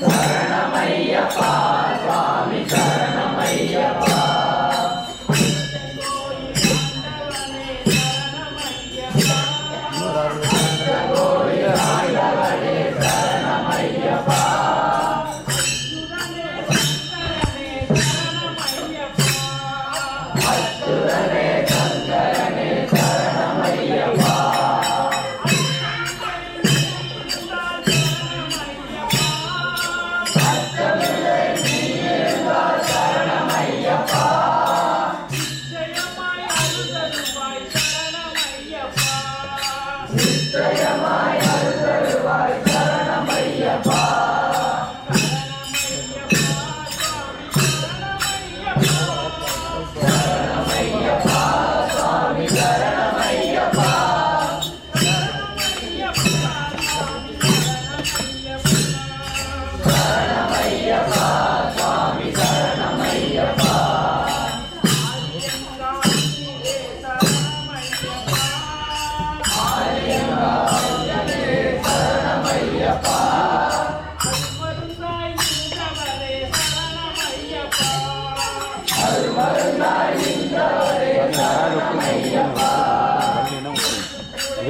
turn 放 Yeah.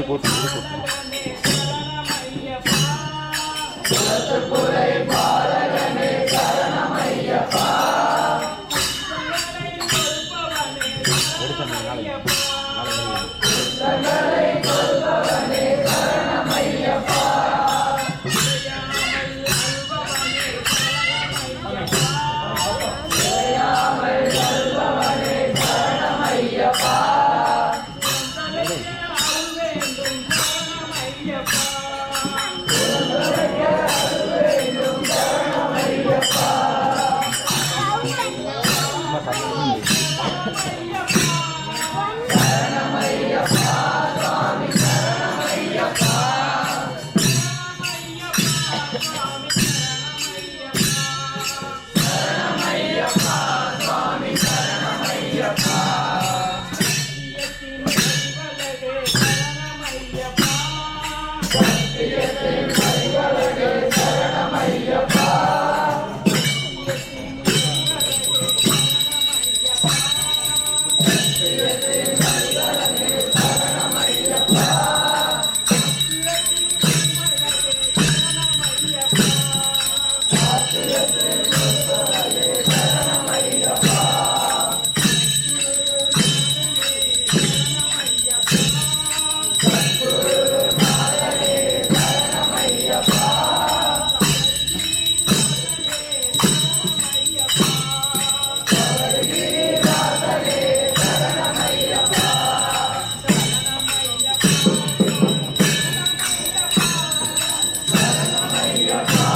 போட்டு ஒரு சமயம் நாளைக்கு நாளைக்கு Thank you. Yeah.